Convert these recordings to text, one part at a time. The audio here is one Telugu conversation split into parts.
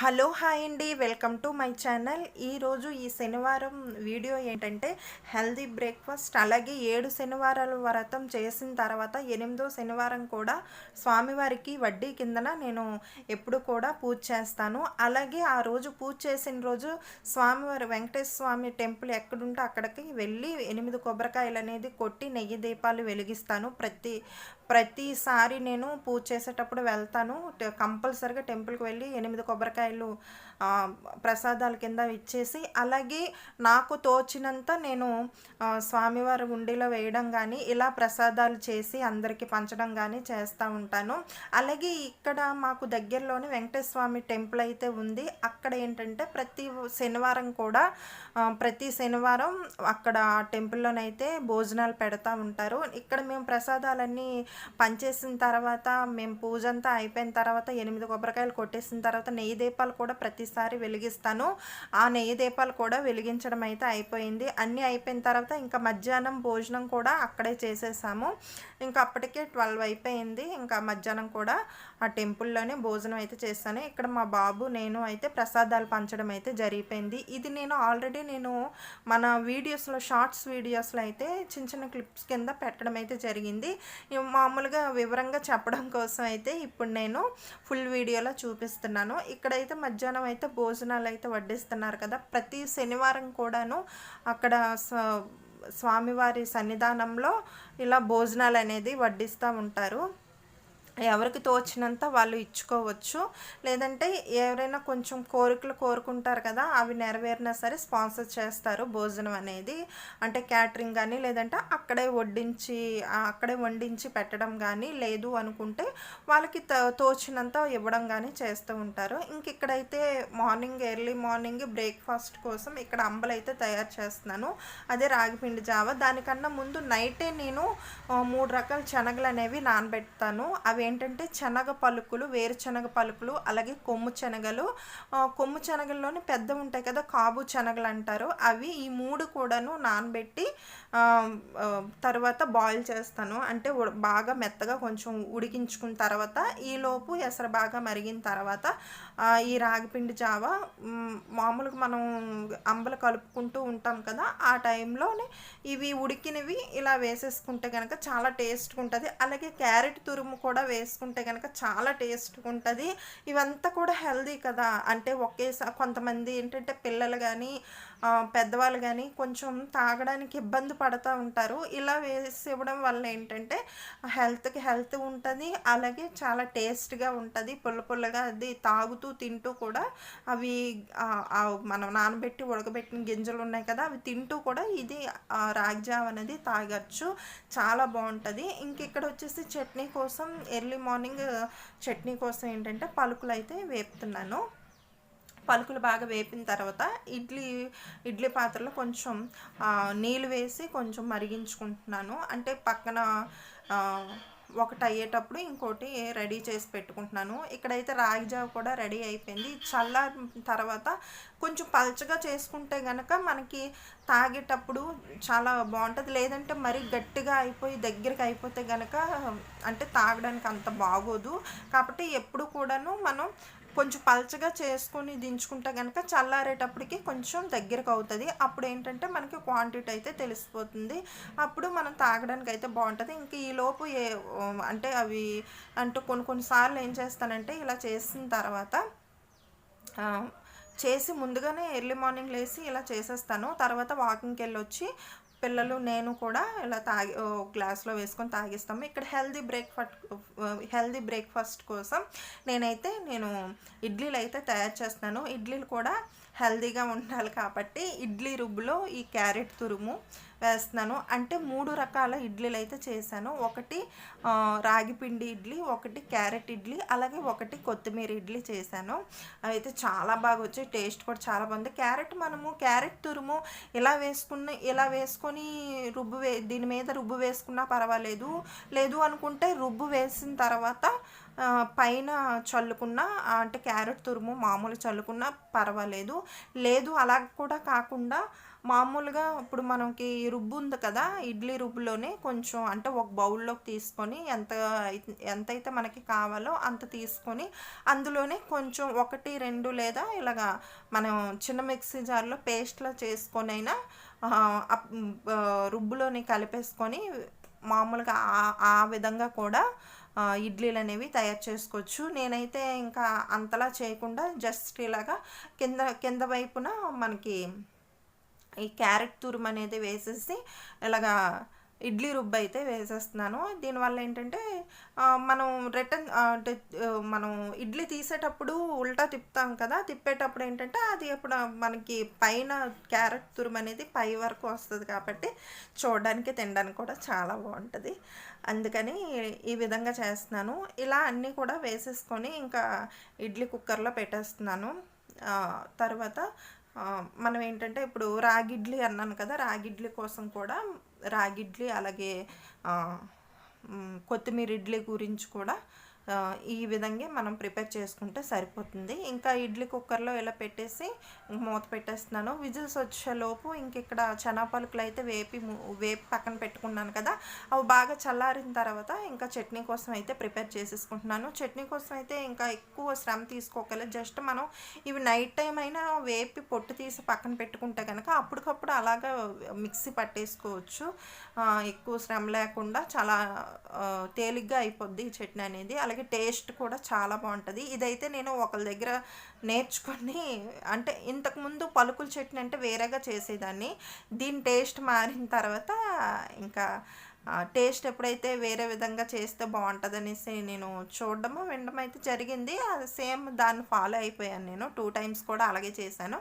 హలో హాయ్ అండి వెల్కమ్ టు మై ఛానల్. ఈరోజు ఈ శనివారం వీడియో ఏంటంటే హెల్దీ బ్రేక్ఫాస్ట్ అలాగే ఏడు శనివారాలు వ్రతం చేసిన తర్వాత ఎనిమిదో శనివారం కూడా స్వామివారికి వడ్డీ కిందన నేను ఎప్పుడు కూడా పూజ చేస్తాను. అలాగే ఆ రోజు పూజ చేసిన రోజు స్వామివారి వెంకటేశ్వర స్వామి టెంపుల్ ఎక్కడుంటే అక్కడికి వెళ్ళి ఎనిమిది కొబ్బరికాయలు అనేది కొట్టి నెయ్యి దీపాలు వెలిగిస్తాను. ప్రతి ప్రతిసారి నేను పూజ చేసేటప్పుడు వెళ్తాను. కంపల్సరిగా టెంపుల్కి వెళ్ళి ఎనిమిది కొబ్బరికాయలు ప్రసాదాల కింద ఇచ్చేసి అలాగే నాకు తోచినంత నేను స్వామివారి ఉండిలో వేయడం కానీ ఇలా ప్రసాదాలు చేసి అందరికీ పంచడం కానీ చేస్తూ ఉంటాను. అలాగే ఇక్కడ మాకు దగ్గరలోనే వెంకటేశ్వర స్వామి టెంపుల్ అయితే ఉంది. అక్కడ ఏంటంటే ప్రతి శనివారం కూడా ప్రతి శనివారం అక్కడ టెంపుల్లోనైతే భోజనాలు పెడతా ఉంటారు. ఇక్కడ మేము ప్రసాదాలన్నీ పంచేసిన తర్వాత మేము పూజ అంతా అయిపోయిన తర్వాత ఎనిమిది కొబ్బరికాయలు కొట్టేసిన తర్వాత నెయ్యి దీపాలు కూడా ప్రతి ప్రతిసారి వెలిగిస్తాను. ఆ నెయ్యి దీపాలు కూడా వెలిగించడం అయితే అయిపోయింది. అన్నీ అయిపోయిన తర్వాత ఇంకా మధ్యాహ్నం భోజనం కూడా అక్కడే చేసేసాము. ఇంకా అప్పటికే ట్వెల్వ్ అయిపోయింది. ఇంకా మధ్యాహ్నం కూడా ఆ టెంపుల్లోనే భోజనం అయితే చేస్తాను. ఇక్కడ మా బాబు నేను అయితే ప్రసాదాలు పంచడం అయితే జరిగిపోయింది. ఇది నేను ఆల్రెడీ నేను మన వీడియోస్లో షార్ట్స్ వీడియోస్లో అయితే చిన్న చిన్న క్లిప్స్ కింద పెట్టడం అయితే జరిగింది. మామూలుగా వివరంగా చెప్పడం కోసం అయితే ఇప్పుడు నేను ఫుల్ వీడియోలో చూపిస్తున్నాను. ఇక్కడైతే మధ్యాహ్నం అయితే అయితే భోజనాలు అయితే వడ్డిస్తున్నారు కదా ప్రతి శనివారం కూడాను అక్కడ స- స్వామివారి సన్నిధానంలో ఇలా భోజనాలు అనేది వడ్డిస్తూ ఉంటారు. ఎవరికి తోచినంత వాళ్ళు ఇచ్చుకోవచ్చు. లేదంటే ఎవరైనా కొంచెం కోరికలు కోరుకుంటారు కదా అవి నెరవేరినా సరే స్పాన్సర్ చేస్తారు భోజనం అనేది. అంటే క్యాటరింగ్ కానీ లేదంటే అక్కడే వడ్డించి అక్కడే వండించి పెట్టడం కానీ లేదు అనుకుంటే వాళ్ళకి త- తోచినంత ఇవ్వడం కానీ చేస్తూ ఉంటారు. ఇంక ఇక్కడైతే మార్నింగ్ ఎర్లీ మార్నింగ్ బ్రేక్ఫాస్ట్ కోసం ఇక్కడ అంబలు అయితే తయారు చేస్తున్నాను. అదే రాగిపిండి జావ. దానికన్నా ముందు నైటే నేను మూడు రకాల శనగలు అనేవి నానబెడతాను. అవి ఏంటంటే శనగ పలుకులు వేరుశనగ పలుకులు అలాగే కొమ్ము శనగలు కొమ్ము శనగల్లోనే పెద్ద ఉంటాయి కదా కాబు శనగలు అంటారు. అవి ఈ మూడు కూడాను నానబెట్టి తర్వాత బాయిల్ చేస్తాను. అంటే బాగా మెత్తగా కొంచెం ఉడికించుకున్న తర్వాత ఈలోపు ఎసరు బాగా మరిగిన తర్వాత ఈ రాగిపిండి జావ మామూలుగా మనం అంబలు కలుపుకుంటూ ఉంటాం కదా ఆ టైంలోనే ఇవి ఉడికినవి ఇలా వేసేసుకుంటే కనుక చాలా టేస్ట్గా ఉంటుంది. అలాగే క్యారెట్ తురుము కూడా వేసుకుంటే కనుక చాలా టేస్ట్గా ఉంటుంది ఇవంతా కూడా హెల్దీ కదా. అంటే ఒకేసారి కొంతమంది ఏంటంటే పిల్లలు కానీ పెద్దవాళ్ళు కానీ కొంచెం తాగడానికి ఇబ్బంది పడుతూ ఉంటారు. ఇలా వేసి ఇవ్వడం వల్ల ఏంటంటే హెల్త్కి హెల్త్ ఉంటుంది అలాగే చాలా టేస్ట్గా ఉంటుంది. పుల్ల పుల్లగా అది తాగుతూ తింటూ కూడా అవి మనం నానబెట్టి ఉడకబెట్టిన గింజలు ఉన్నాయి కదా అవి తింటూ కూడా ఇది రాగ్జావ్ రాగి జావ అనేది తాగొచ్చు. చాలా బాగుంటుంది. ఇంక ఇక్కడ వచ్చేసి చట్నీ కోసం ఎర్లీ మార్నింగ్ చట్నీ కోసం ఏంటంటే పలుకులు అయితే వేపుతున్నాను. పలుకులు బాగా వేపిన తర్వాత ఇడ్లీ ఇడ్లీ పాత్రలో కొంచెం నీళ్ళు వేసి కొంచెం మరిగించుకుంటున్నాను. అంటే పక్కన ఒకటి అయ్యేటప్పుడు ఇంకోటి రెడీ చేసి పెట్టుకుంటున్నాను. ఇక్కడైతే రాగి జావ కూడా రెడీ అయిపోయింది. చల్ల తర్వాత కొంచెం పల్చగా చేసుకుంటే గనక మనకి తాగేటప్పుడు చాలా బాగుంటుంది. లేదంటే మరీ గట్టిగా అయిపోయి దగ్గరికి అయిపోతే గనక అంటే తాగడానికి అంత బాగోదు. కాబట్టి ఎప్పుడు కూడాను మనం కొంచెం పల్చగా చేసుకొని దించుకుంటే కనుక చల్లారేటప్పటికి కొంచెం దగ్గరకు అవుతుంది. అప్పుడు ఏంటంటే మనకి క్వాంటిటీ అయితే తెలిసిపోతుంది. అప్పుడు మనం తాగడానికి అయితే బాగుంటుంది. ఇంక ఈ లోపు ఏ అంటే అవి అంటే కొన్ని కొన్నిసార్లు ఏం చేస్తానంటే ఇలా చేసిన తర్వాత చేసి ముందుగానే ఎర్లీ మార్నింగ్ లేసి ఇలా చేసేస్తాను. తర్వాత వాకింగ్కి వెళ్ళి వచ్చి పిల్లలు నేను కూడా ఇలా తాగి గ్లాస్లో వేసుకొని తాగిస్తాము. ఇక్కడ హెల్దీ బ్రేక్ఫాస్ట్ హెల్దీ బ్రేక్ఫాస్ట్ కోసం నేనైతే నేను ఇడ్లీలు అయితే తయారు చేస్తున్నాను. ఇడ్లీలు కూడా హెల్దీగా ఉండాలి కాబట్టి ఇడ్లీ రుబ్బులో ఈ క్యారెట్ తురుము వేస్తున్నాను. అంటే మూడు రకాల ఇడ్లీలు అయితే చేశాను. ఒకటి రాగిపిండి రాగి పిండి ఇడ్లీ ఒకటి క్యారెట్ ఇడ్లీ అలాగే ఒకటి కొత్తిమీర ఇడ్లీ చేశాను. అయితే చాలా బాగా వచ్చాయి. టేస్ట్ కూడా చాలా బాగుంది. క్యారెట్ మనము క్యారెట్ తురుము ఇలా వేసుకున్న ఇలా వేసుకొని రుబ్బు వే దీని మీద రుబ్బు వేసుకున్నా పర్వాలేదు. లేదు అనుకుంటే రుబ్బు వేసిన తర్వాత పైన చల్లుకున్న అంటే క్యారెట్ తురుము మామూలు చల్లుకున్న పర్వాలేదు. లేదు అలా కూడా కాకుండా మామూలుగా ఇప్పుడు మనకి రుబ్బు ఉంది కదా ఇడ్లీ రుబ్బులోనే కొంచెం అంటే ఒక బౌల్లోకి తీసుకొని ఎంత ఎంతైతే మనకి కావాలో అంత తీసుకొని అందులోనే కొంచెం ఒకటి రెండు లేదా ఇలాగా మనం చిన్న మిక్సీ జార్లో పేస్ట్లా చేసుకొనైనా రుబ్బులోని కలిపేసుకొని మామూలుగా ఆ- విధంగా కూడా ఇడ్లీలు అనేవి తయారు చేసుకోవచ్చు. నేనైతే ఇంకా అంతలా చేయకుండా జస్ట్ ఇలాగా కింద కింద వైపున మనకి ఈ క్యారెట్ తురుము అనేది వేసేసి ఇలాగా ఇడ్లీ రుబ్బు అయితే వేసేస్తున్నాను. దీనివల్ల ఏంటంటే మనం రిటర్న్ అంటే మనం ఇడ్లీ తీసేటప్పుడు ఉల్టా తిప్పుతాం కదా తిప్పేటప్పుడు ఏంటంటే అది అప్పుడు మనకి పైన క్యారెట్ తురుము అనేది పై వరకు వస్తుంది కాబట్టి చూడడానికి తినడానికి కూడా చాలా బాగుంటుంది. అందుకని ఈ విధంగా చేస్తున్నాను. ఇలా అన్నీ కూడా వేసేసుకొని ఇంకా ఇడ్లీ కుక్కర్లో పెట్టేస్తున్నాను. తర్వాత మనం ఏంటంటే ఇప్పుడు రాగిడ్లీ అన్నాను కదా రాగిడ్లీ కోసం కూడా రాగిడ్లీ అలాగే కొత్తిమీర ఇడ్లీ గురించి కూడా ఈ విధంగా మనం ప్రిపేర్ చేసుకుంటే సరిపోతుంది. ఇంకా ఇడ్లీ కుక్కర్లో ఇలా పెట్టేసి మూత పెట్టేస్తున్నాను. విజిల్స్ వచ్చేలోపు ఇంక ఇక్కడ పలుకులు అయితే వేపి వేపి పక్కన పెట్టుకున్నాను కదా. అవి బాగా చల్లారిన తర్వాత ఇంకా చట్నీ కోసం అయితే ప్రిపేర్ చేసేసుకుంటున్నాను. చట్నీ కోసం అయితే ఇంకా ఎక్కువ శ్రమ తీసుకోగలదు జస్ట్ మనం ఇవి నైట్ టైం అయినా వేపి పొట్టు తీసి పక్కన పెట్టుకుంటే కనుక అప్పటికప్పుడు అలాగా మిక్సీ పట్టేసుకోవచ్చు. ఎక్కువ శ్రమ లేకుండా చాలా తేలిగ్గా అయిపోద్ది ఈ చట్నీ అనేది. అలాగే టేస్ట్ కూడా చాలా బాగుంటుంది. ఇదైతే నేను ఒకరి దగ్గర నేర్చుకొని అంటే ఇంతకుముందు పలుకుల చట్నీ అంటే వేరేగా చేసేదాన్ని. దీని టేస్ట్ మారిన తర్వాత ఇంకా టేస్ట్ ఎప్పుడైతే వేరే విధంగా చేస్తే బాగుంటుంది అనేసి నేను చూడడము వినడం అయితే జరిగింది. అది సేమ్ దాన్ని ఫాలో అయిపోయాను నేను. టూ టైమ్స్ కూడా అలాగే చేశాను.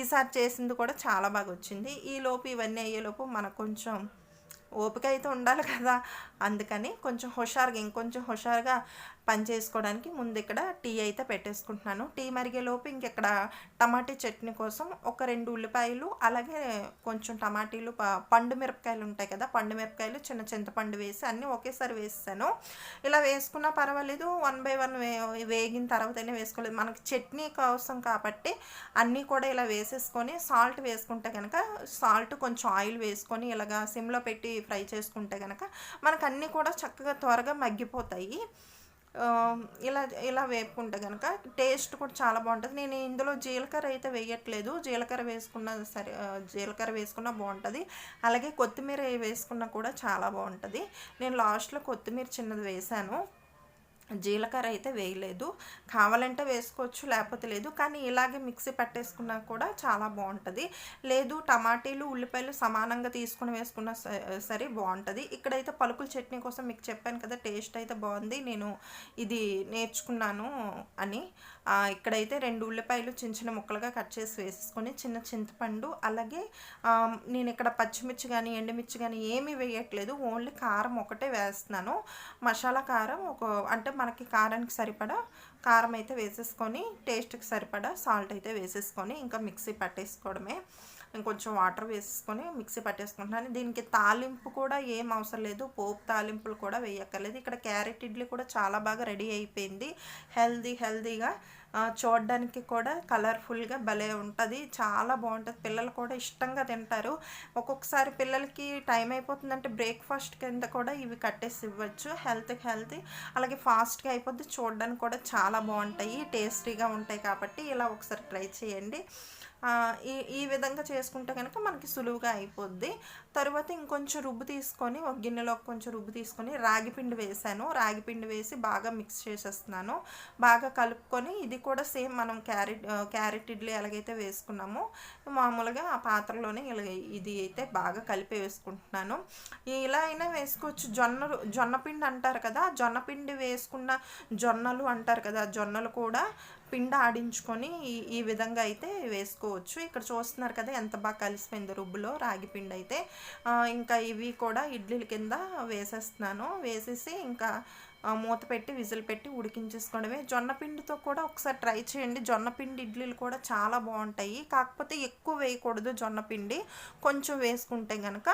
ఈసారి చేసింది కూడా చాలా బాగా వచ్చింది. ఈ లోపు ఇవన్నీ అయ్యేలోపు మనకు కొంచెం ఓపిక అయితే ఉండాలి కదా. అందుకని కొంచెం హుషారుగా ఇంకొంచెం హుషారుగా పని చేసుకోవడానికి ముందు ఇక్కడ టీ అయితే పెట్టేసుకుంటున్నాను. టీ మరిగేలోపు ఇంకెక్కడ టమాటీ చట్నీ కోసం ఒక రెండు ఉల్లిపాయలు అలాగే కొంచెం టమాటీలు పండు మిరపకాయలు ఉంటాయి కదా పండు మిరపకాయలు చిన్న చింతపండు వేసి అన్నీ ఒకేసారి వేసాను ఇలా వేసుకున్నా పర్వాలేదు వన్ బై వన్ వే వేగిన తర్వాతనే వేసుకోలేదు. మనకి చట్నీ కోసం కాబట్టి అన్నీ కూడా ఇలా వేసేసుకొని సాల్ట్ వేసుకుంటే కనుక సాల్ట్ కొంచెం ఆయిల్ వేసుకొని ఇలాగా సిమ్లో పెట్టి ఫ్రై చేసుకుంటే కనుక మనకు అన్నీ కూడా చక్కగా త్వరగా మగ్గిపోతాయి. ఇలా ఇలా వేపుకుంటే కనుక టేస్ట్ కూడా చాలా బాగుంటుంది. నేను ఇందులో జీలకర్ర అయితే వేయట్లేదు. జీలకర్ర వేసుకున్న సరే జీలకర్ర వేసుకున్నా బాగుంటుంది. అలాగే కొత్తిమీర వేసుకున్నా కూడా చాలా బాగుంటుంది. నేను లాస్ట్లో కొత్తిమీర చిన్నది వేశాను జీలకర్ర అయితే వేయలేదు. కావాలంటే వేసుకోవచ్చు లేకపోతే లేదు. కానీ ఇలాగే మిక్సీ పట్టేసుకున్నా కూడా చాలా బాగుంటుంది. లేదు టమాటీలు ఉల్లిపాయలు సమానంగా తీసుకుని వేసుకున్నా సరే బాగుంటుంది. ఇక్కడైతే పలుకుల చట్నీ కోసం మీకు చెప్పాను కదా టేస్ట్ అయితే బాగుంది. నేను ఇది నేర్చుకున్నాను అని. ఇక్కడైతే రెండు ఉల్లిపాయలు చిన్న చిన్న ముక్కలుగా కట్ చేసి వేసుకొని చిన్న చింతపండు అలాగే నేను ఇక్కడ పచ్చిమిర్చి కానీ ఎండుమిర్చి కానీ ఏమీ వేయట్లేదు. ఓన్లీ కారం ఒకటే వేస్తున్నాను. మసాలా కారం ఒక అంటే మనకి కారానికి సరిపడా కారం అయితే వేసేసుకొని టేస్ట్కి సరిపడా సాల్ట్ అయితే వేసేసుకొని ఇంకా మిక్సీ పట్టేసుకోవడమే. ఇంకొంచెం వాటర్ వేసేసుకొని మిక్సీ పట్టేసుకుంటున్నాను. దీనికి తాలింపు కూడా ఏం అవసరం లేదు. పోపు తాలింపులు కూడా వేయక్కర్లేదు. ఇక్కడ క్యారెట్ ఇడ్లీ కూడా చాలా బాగా రెడీ అయిపోయింది. హెల్దీ హెల్దీగా చూడడానికి కూడా కలర్ఫుల్గా భలే ఉంటుంది. చాలా బాగుంటుంది. పిల్లలు కూడా ఇష్టంగా తింటారు. ఒక్కొక్కసారి పిల్లలకి టైం అయిపోతుందంటే బ్రేక్ఫాస్ట్ కింద కూడా ఇవి కట్టేసి ఇవ్వచ్చు. హెల్త్కి హెల్తీ. అలాగే ఫాస్ట్గా అయిపోద్ది. చూడడానికి కూడా చాలా బాగుంటాయి. టేస్టీగా ఉంటాయి కాబట్టి ఇలా ఒకసారి ట్రై చేయండి. ఈ ఈ విధంగా చేసుకుంటే కనుక మనకి సులువుగా అయిపోద్ది. తర్వాత ఇంకొంచెం రుబ్బు తీసుకొని ఒక గిన్నెలో కొంచెం రుబ్బు తీసుకొని రాగి పిండి వేసాను. రాగి పిండి వేసి బాగా మిక్స్ చేసేస్తున్నాను. బాగా కలుపుకొని ఇది కూడా సేమ్ మనం క్యారెట్ క్యారెట్ ఇడ్లీ ఎలాగైతే వేసుకున్నామో మామూలుగా ఆ పాత్రలోనే ఇది అయితే బాగా కలిపి వేసుకుంటున్నాను. ఇలా అయినా వేసుకోవచ్చు. జొన్నలు జొన్న పిండి అంటారు కదా జొన్న పిండి వేసుకున్న జొన్నలు అంటారు కదా జొన్నలు కూడా పిండ ఆడించుకొని ఈ ఈ విధంగా అయితే వేసుకోవచ్చు. ఇక్కడ చూస్తున్నారు కదా ఎంత బాగా కలిసిపోయింది రుబ్బులో రాగి పిండి అయితే. ఇంకా ఇవి కూడా ఇడ్లీల కింద వేసేస్తున్నాను. వేసేసి ఇంకా మూత పెట్టి విజిల్ పెట్టి ఉడికించేసుకోవడమే. జొన్న పిండితో కూడా ఒకసారి ట్రై చేయండి. జొన్న పిండి ఇడ్లీలు కూడా చాలా బాగుంటాయి. కాకపోతే ఎక్కువ వేయకూడదు జొన్న పిండి. కొంచెం వేసుకుంటే కనుక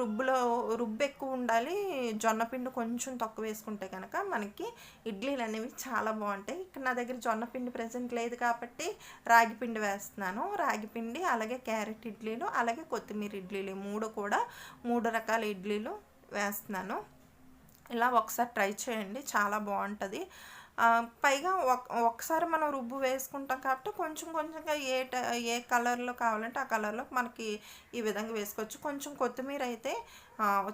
రుబ్బులో రుబ్బు ఎక్కువ ఉండాలి. జొన్న పిండి కొంచెం తక్కువ వేసుకుంటే కనుక మనకి ఇడ్లీలు అనేవి చాలా బాగుంటాయి. ఇక్కడ నా దగ్గర జొన్న పిండి ప్రజెంట్ లేదు కాబట్టి రాగి పిండి వేస్తున్నాను. రాగి పిండి అలాగే క్యారెట్ ఇడ్లీలు అలాగే కొత్తిమీర ఇడ్లీలు మూడు కూడా మూడు రకాల ఇడ్లీలు వేస్తున్నాను. ఇలా ఒకసారి ట్రై చేయండి. చాలా బాగుంటుంది. పైగా ఒక ఒకసారి మనం రుబ్బు వేసుకుంటాం కాబట్టి కొంచెం కొంచెంగా ఏ ఏ కలర్లో కావాలంటే ఆ కలర్లో మనకి ఈ విధంగా వేసుకోవచ్చు. కొంచెం కొత్తిమీర అయితే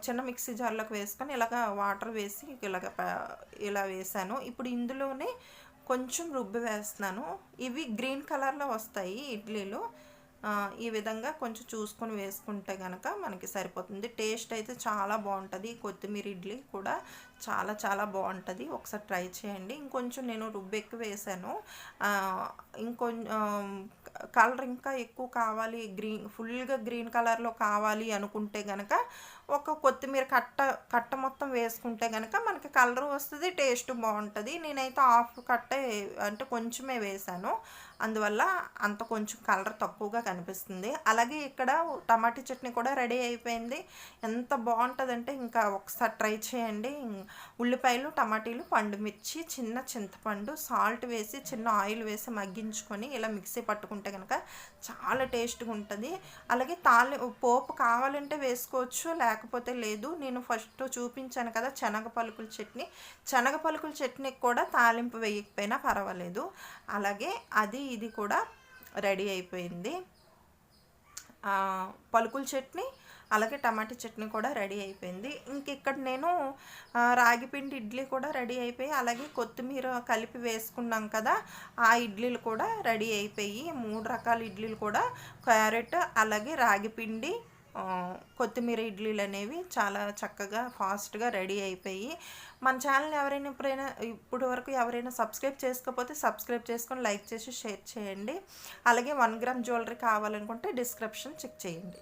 చిన్న మిక్సీ జార్లోకి వేసుకొని ఇలాగ వాటర్ వేసి ఇలాగ ఇలా వేసాను. ఇప్పుడు ఇందులోనే కొంచెం రుబ్బు వేస్తున్నాను. ఇవి గ్రీన్ కలర్లో వస్తాయి ఇడ్లీలు. ఈ విధంగా కొంచెం చూసుకొని వేసుకుంటే కనుక మనకి సరిపోతుంది. టేస్ట్ అయితే చాలా బాగుంటుంది. కొత్తిమీర ఇడ్లీ కూడా చాలా చాలా బాగుంటుంది. ఒకసారి ట్రై చేయండి. ఇంకొంచెం నేను రుబ్బు ఎక్కువ వేసాను ఇంకొంచెం కలర్ ఇంకా ఎక్కువ కావాలి. గ్రీన్ ఫుల్గా గ్రీన్ కలర్లో కావాలి అనుకుంటే కనుక ఒక కొత్తిమీర కట్ట కట్ట మొత్తం వేసుకుంటే కనుక మనకి కలర్ వస్తుంది టేస్ట్ బాగుంటుంది. నేనైతే హాఫ్ కట్ట అంటే కొంచెమే వేసాను. అందువల్ల అంత కొంచెం కలర్ తక్కువగా కనిపిస్తుంది. అలాగే ఇక్కడ టమాటా చట్నీ కూడా రెడీ అయిపోయింది. ఎంత బాగుంటుందంటే ఇంకా ఒకసారి ట్రై చేయండి. ఉల్లిపాయలు టమాటీలు పండు మిర్చి చిన్న చింతపండు సాల్ట్ వేసి చిన్న ఆయిల్ వేసి మగ్గించుకొని ఇలా మిక్సీ పట్టుకుంటే కనుక చాలా టేస్ట్గా ఉంటుంది. అలాగే తాలి పోపు కావాలంటే వేసుకోవచ్చు లేకపోతే లేదు. నేను ఫస్ట్ చూపించాను కదా శనగ పలుకుల చట్నీ. శనగ పలుకుల చట్నీకి కూడా తాలింపు వేయకపోయినా పర్వాలేదు. అలాగే అది ఇది కూడా రెడీ అయిపోయింది. పలుకుల చట్నీ అలాగే టమాటా చట్నీ కూడా రెడీ అయిపోయింది. ఇంక ఇక్కడ నేను రాగిపిండి ఇడ్లీ కూడా రెడీ అయిపోయి అలాగే కొత్తిమీర కలిపి వేసుకున్నాం కదా ఆ ఇడ్లీలు కూడా రెడీ అయిపోయి మూడు రకాల ఇడ్లీలు కూడా క్యారెట్ అలాగే రాగిపిండి కొత్తిమీర ఇడ్లీలు అనేవి చాలా చక్కగా ఫాస్ట్గా రెడీ అయిపోయి మన ఛానల్ ఎవరైనా ఎప్పుడైనా ఇప్పుడు వరకు ఎవరైనా సబ్స్క్రైబ్ చేసుకోకపోతే సబ్స్క్రైబ్ చేసుకొని లైక్ చేసి షేర్ చేయండి. అలాగే వన్ గ్రామ్ జ్యువెలరీ కావాలనుకుంటే డిస్క్రిప్షన్ చెక్ చేయండి.